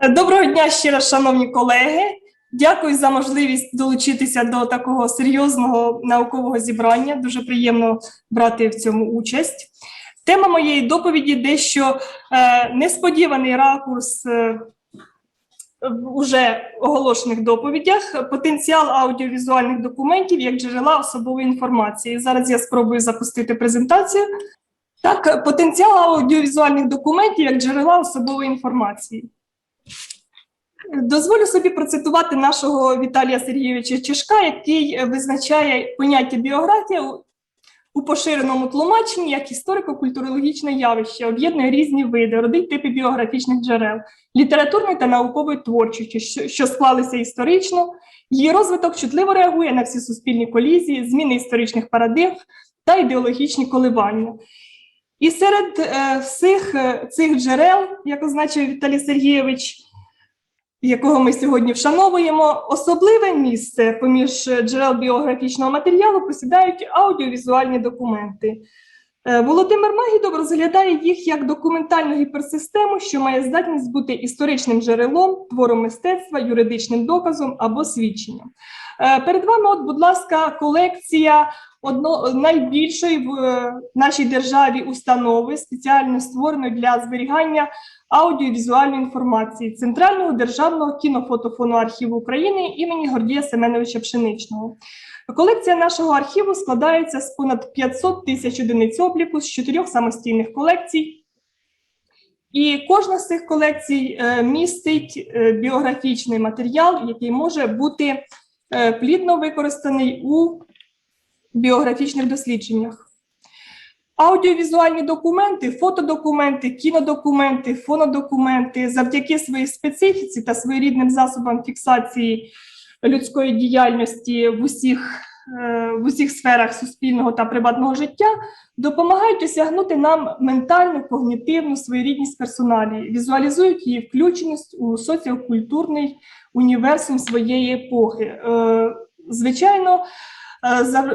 Доброго дня ще раз, шановні колеги. Дякую за можливість долучитися до такого серйозного наукового зібрання. Дуже приємно брати в цьому участь. Тема моєї доповіді дещо е, несподіваний ракурс е, в уже оголошених доповідях. Потенціал аудіовізуальних документів як джерела особової інформації. Зараз я спробую запустити презентацію. Так, потенціал аудіовізуальних документів як джерела особової інформації. Дозволю собі процитувати нашого Віталія Сергійовича Чешка, який визначає поняття біографія у- поширеному тлумаченні як історико-культурологічне явище, об'єднує різні види, родить типи біографічних джерел, літературної та наукової творчості, що склалися історично. Її розвиток чутливо реагує на всі суспільні колізії, зміни історичних парадигм та ідеологічні коливання. І серед е, всіх е, цих джерел, як означив Віталій Сергійович, якого ми сьогодні вшановуємо, особливе місце поміж джерел біографічного матеріалу посідають аудіовізуальні документи. Е, Володимир Магідов розглядає їх як документальну гіперсистему, що має здатність бути історичним джерелом, твором мистецтва, юридичним доказом або свідченням. Е, Перед вами, от, будь ласка, колекція одно, найбільшої в е, нашій державі установи, спеціально створеної для зберігання аудіовізуальної інформації Центрального державного кінофотофону архіву України імені Гордія Семеновича Пшеничного. Колекція нашого архіву складається з понад 500 тисяч одиниць обліку з чотирьох самостійних колекцій. І кожна з цих колекцій е, містить е, біографічний матеріал, який може бути плідно використаний у біографічних дослідженнях. Аудіовізуальні документи, фотодокументи, кінодокументи, фонодокументи завдяки своїй специфіці та своєрідним засобам фіксації людської діяльності в усіх, е, в усіх сферах суспільного та приватного життя допомагають осягнути нам ментальну, когнітивну своєрідність персоналії, візуалізують її включеність у соціокультурний універсум своєї епохи. Е, Звичайно,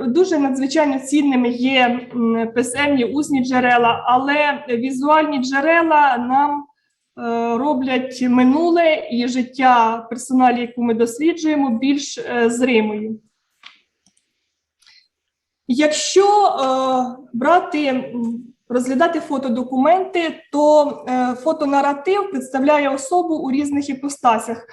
Дуже надзвичайно цінними є писемні усні джерела, але візуальні джерела нам е, роблять минуле і життя персоналі, яку ми досліджуємо, більш е, зримою. Якщо е, брати, розглядати фотодокументи, то е, фотонаратив представляє особу у різних іпостасях.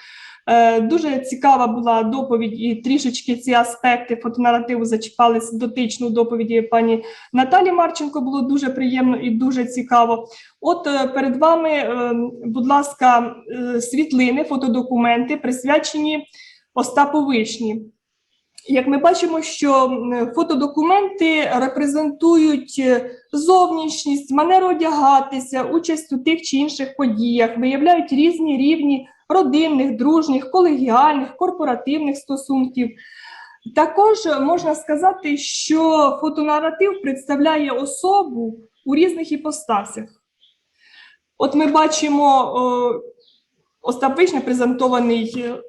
Е, Дуже цікава була доповідь, і трішечки ці аспекти фотонаративу зачіпалися дотично у доповіді пані Наталі Марченко. Було дуже приємно і дуже цікаво. От е, перед вами, е, будь ласка, світлини, фотодокументи, присвячені Остапу Вишні. Як ми бачимо, що фотодокументи репрезентують зовнішність, манеру одягатися, участь у тих чи інших подіях, виявляють різні рівні родинних, дружніх, колегіальних, корпоративних стосунків. Також можна сказати, що фотонаратив представляє особу у різних іпостасях. От ми бачимо о, Остап презентований е,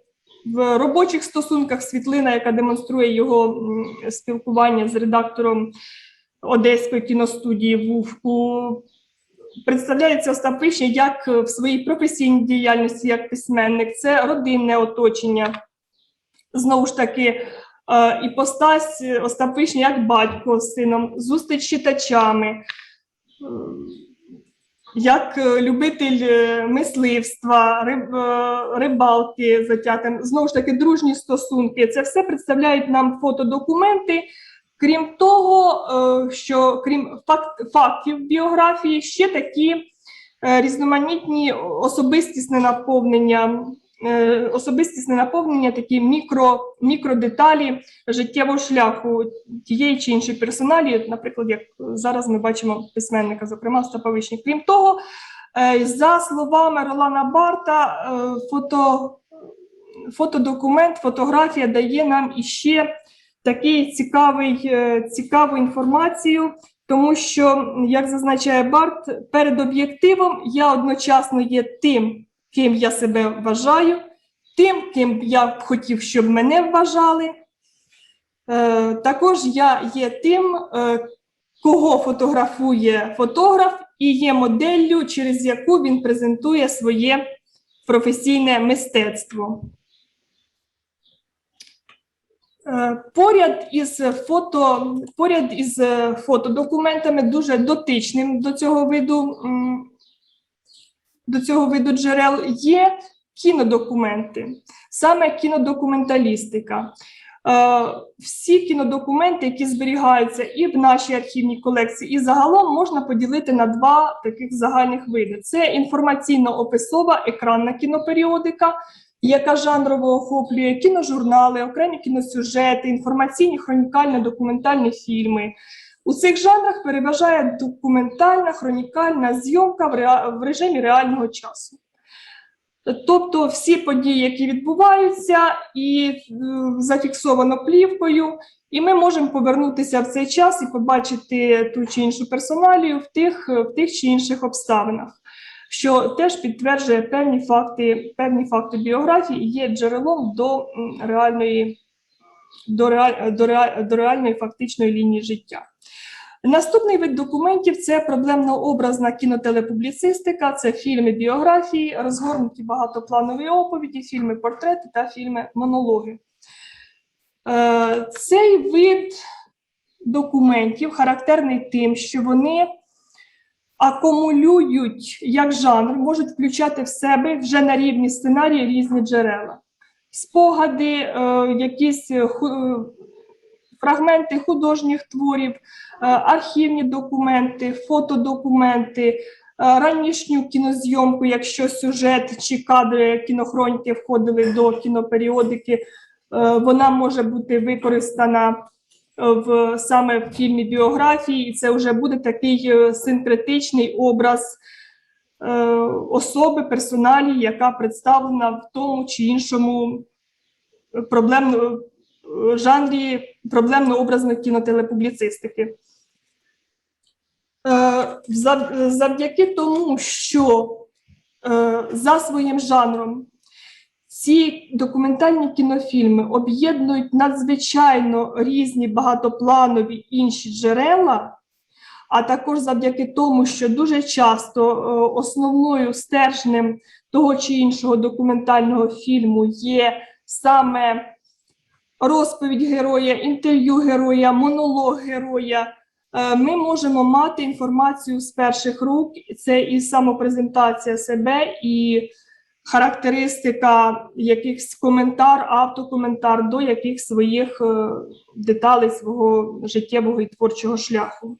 в робочих стосунках світлина, яка демонструє його спілкування з редактором Одеської кіностудії Вувку. Представляється Остап як в своїй професійній діяльності як письменник, це родинне оточення. Знову ж таки, е, іпостась Остап Вишня як батько з сином, зустріч з читачами, е, як е, любитель е, мисливства, риб, е, рибалки затятим, знову ж таки, дружні стосунки. Це все представляють нам фотодокументи. Крім того, е, що крім факт, фактів біографії, ще такі е, різноманітні особистісне наповнення, е, особистісне наповнення, такі мікро, мікродеталі життєвого шляху тієї чи іншої персоналі, наприклад, як зараз ми бачимо письменника, зокрема Остапа Вишні. Крім того, за словами Ролана Барта, фото, фотодокумент, фотографія дає нам іще такий цікавий, е, цікаву інформацію, тому що, як зазначає Барт, перед об'єктивом я одночасно є тим, ким я себе вважаю, тим, ким я б хотів, щоб мене вважали. Е, Також я є тим, е, кого фотографує фотограф, і є моделлю, через яку він презентує своє професійне мистецтво. Е, Поряд із фото, поряд із е, фотодокументами дуже дотичним до цього виду, до цього виду джерел є кінодокументи, саме кінодокументалістика. Е, Всі кінодокументи, які зберігаються і в нашій архівній колекції, і загалом можна поділити на два таких загальних види: це інформаційно-описова екранна кіноперіодика, яка жанрово охоплює кіножурнали, окремі кіносюжети, інформаційні хронікально-документальні фільми. У цих жанрах переважає документальна хронікальна зйомка в, реа- в режимі реального часу. Тобто всі події, які відбуваються, і е, зафіксовано плівкою, і ми можемо повернутися в цей час і побачити ту чи іншу персоналію в тих, в тих чи інших обставинах, що теж підтверджує певні факти, певні факти біографії є джерелом до реальної, до, реаль, до, реаль, до реальної фактичної лінії життя. Наступний вид документів це проблемно-образна кінотелепубліцистика, це фільми біографії, розгорнуті багатопланові оповіді, фільми портрети та фільми монологи. Е, Цей вид документів характерний тим, що вони акумулюють як жанр, можуть включати в себе вже на рівні сценарії різні джерела. Спогади, е, якісь е, е, фрагменти художніх творів, архівні документи, фотодокументи, ранішню кінозйомку, якщо сюжет чи кадри кінохроніки входили до кіноперіодики, вона може бути використана в саме в фільмі біографії, і це вже буде такий е, синкретичний образ е, особи, персоналі, яка представлена в тому чи іншому проблемному е, жанрі проблемно-образної кінотелепубліцистики. Е, Завдяки тому, що е, за своїм жанром ці документальні кінофільми об'єднують надзвичайно різні багатопланові інші джерела, а також завдяки тому, що дуже часто е, основною стержнем того чи іншого документального фільму є саме розповідь героя, інтерв'ю героя, монолог героя. Е, Ми можемо мати інформацію з перших рук. Це і самопрезентація себе, і характеристика, якихось коментар, автокоментар до яких своїх е, деталей свого життєвого і творчого шляху.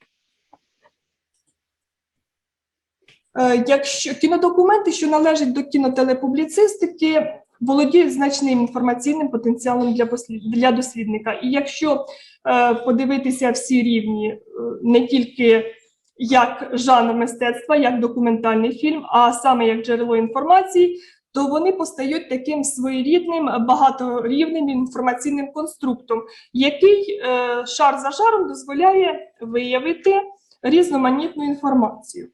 Е, Якщо кінодокументи, що належать до кінотелепубліцистики, володіють значним інформаційним потенціалом для для дослідника. І якщо е, подивитися всі рівні, е, не тільки як жанр мистецтва, як документальний фільм, а саме як джерело інформації, то вони постають таким своєрідним багаторівним інформаційним конструктом, який е, шар за шаром дозволяє виявити різноманітну інформацію.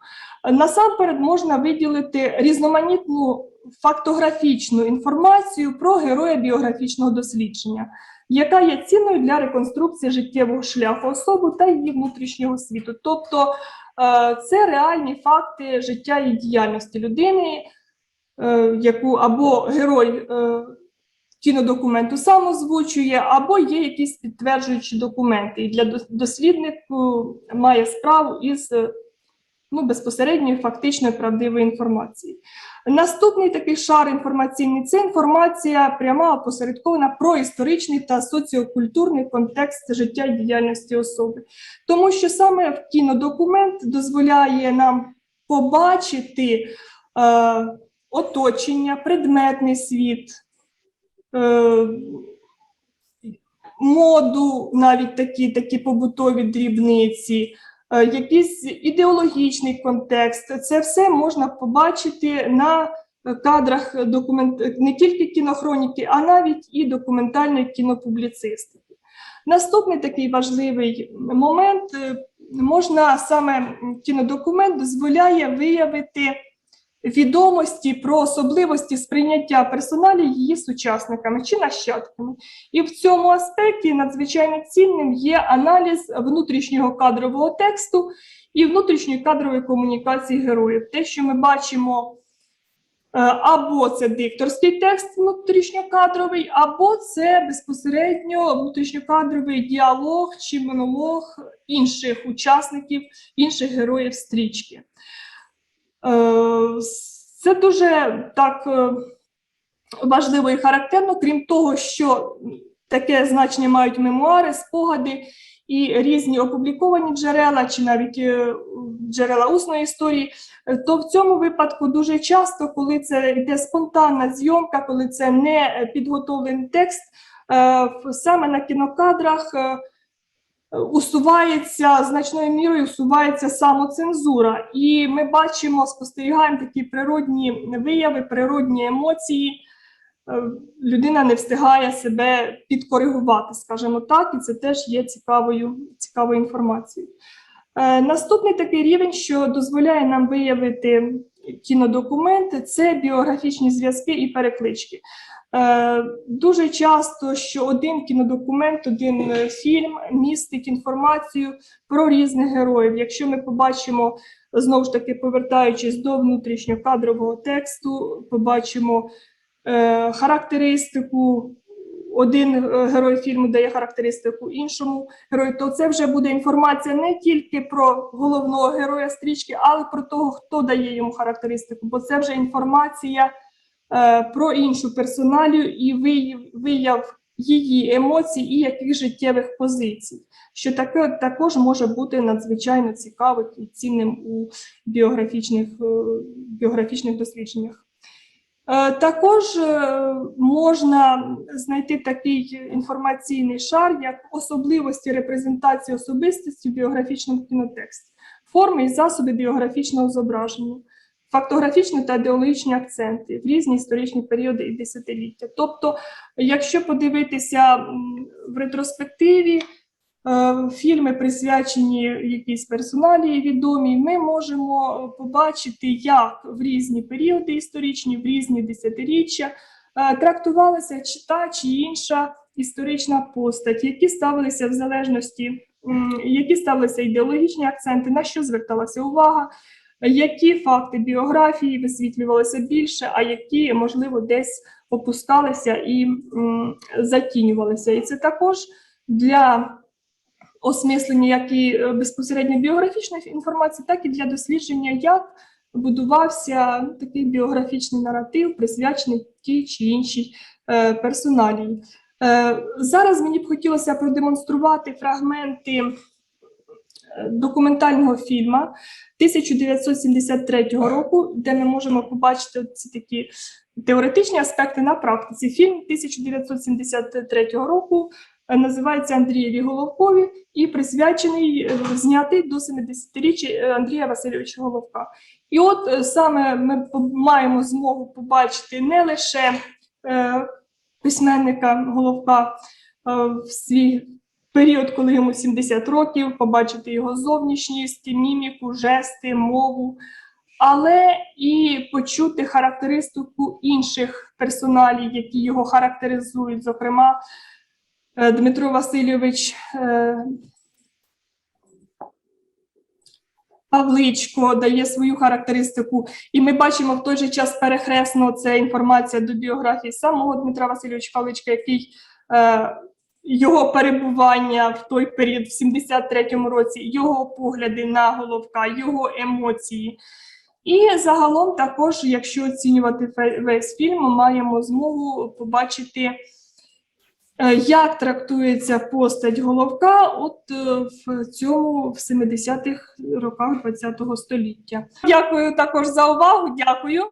Насамперед можна виділити різноманітну фактографічну інформацію про героя біографічного дослідження, яка є цінною для реконструкції життєвого шляху особи та її внутрішнього світу. Тобто е, це реальні факти життя і діяльності людини, е, яку або герой е, кінодокументу сам озвучує, або є якісь підтверджуючі документи. І для дос- досліднику має справу із е, ну, безпосередньої фактичної правдивої інформації. Наступний такий шар інформаційний це інформація пряма опосередкована про історичний та соціокультурний контекст життя і діяльності особи. Тому що саме кінодокумент дозволяє нам побачити е, оточення, предметний світ, е, моду, навіть такі, такі побутові дрібниці, е, якийсь ідеологічний контекст. Це все можна побачити на кадрах документ не тільки кінохроніки, а навіть і документальної кінопубліцистики. Наступний такий важливий момент е, можна саме кінодокумент дозволяє виявити відомості про особливості сприйняття персоналів її сучасниками чи нащадками. І в цьому аспекті надзвичайно цінним є аналіз внутрішнього кадрового тексту і внутрішньої кадрової комунікації героїв. Те, що ми бачимо або це дикторський текст внутрішньокадровий, або це безпосередньо внутрішньокадровий діалог чи монолог інших учасників, інших героїв стрічки. Е, Це дуже так е, важливо і характерно, крім того, що таке значення мають мемуари, спогади і різні опубліковані джерела, чи навіть е, джерела усної історії, то в цьому випадку дуже часто, коли це йде спонтанна зйомка, коли це не підготовлений текст, саме на кінокадрах усувається значною мірою усувається самоцензура. І ми бачимо, спостерігаємо такі природні вияви, природні емоції. Е, Людина не встигає себе підкоригувати, скажімо так, і це теж є цікавою, цікавою інформацією. Е, Наступний такий рівень, що дозволяє нам виявити кінодокументи, це біографічні зв'язки і переклички. Е, Дуже часто, що один кінодокумент, один е, фільм містить інформацію про різних героїв. Якщо ми побачимо, знову ж таки, повертаючись до внутрішньокадрового тексту, побачимо е, характеристику. Один е, герой фільму дає характеристику іншому герою, то це вже буде інформація не тільки про головного героя стрічки, але про того, хто дає йому характеристику, бо це вже інформація про іншу персоналію і вияв, її емоцій і яких життєвих позицій, що таке також може бути надзвичайно цікавим і цінним у біографічних, е, біографічних дослідженнях. Е, Також е, можна знайти такий інформаційний шар, як особливості репрезентації особистості в біографічному кінотексті, форми і засоби біографічного зображення, фактографічні та ідеологічні акценти в різні історичні періоди і десятиліття. Тобто, якщо подивитися в ретроспективі, е, фільми присвячені якійсь персоналі відомій, ми можемо побачити, як в різні періоди історичні, в різні десятиріччя е, трактувалася чи та чи інша історична постать, які ставилися в залежності, які ставилися ідеологічні акценти, на що зверталася увага. Які факти біографії висвітлювалися більше, а які, можливо, десь опускалися і м, затінювалися. І це також для осмислення як і е, безпосередньо біографічної інформації, так і для дослідження, як будувався такий біографічний наратив, присвячений тій чи іншій е, персоналії. Е, зараз мені б хотілося продемонструвати фрагменти документального фільму 1973 року, де ми можемо побачити ці такі теоретичні аспекти на практиці. Фільм 1973 року е, називається Андрієві Головкові і присвячений е, знятий до 70-річчя е, Андрія Васильовича Головка. І от саме ми маємо змогу побачити не лише письменника Головка в свій період, коли йому 70 років, побачити його зовнішність, міміку, жести, мову, але і почути характеристику інших персоналів, які його характеризують. Зокрема, е, Дмитро Васильович е, Павличко дає свою характеристику, і ми бачимо в той же час перехресно це інформація до біографії самого Дмитра Васильовича Павличка, який е, його перебування в той період, в 73-му році, його погляди на головка, його емоції. І загалом, також, якщо оцінювати весь фільм, ми маємо змогу побачити, е, як трактується постать головка от е, в цьому в 70-х роках ХХ століття. Дякую також за увагу. Дякую.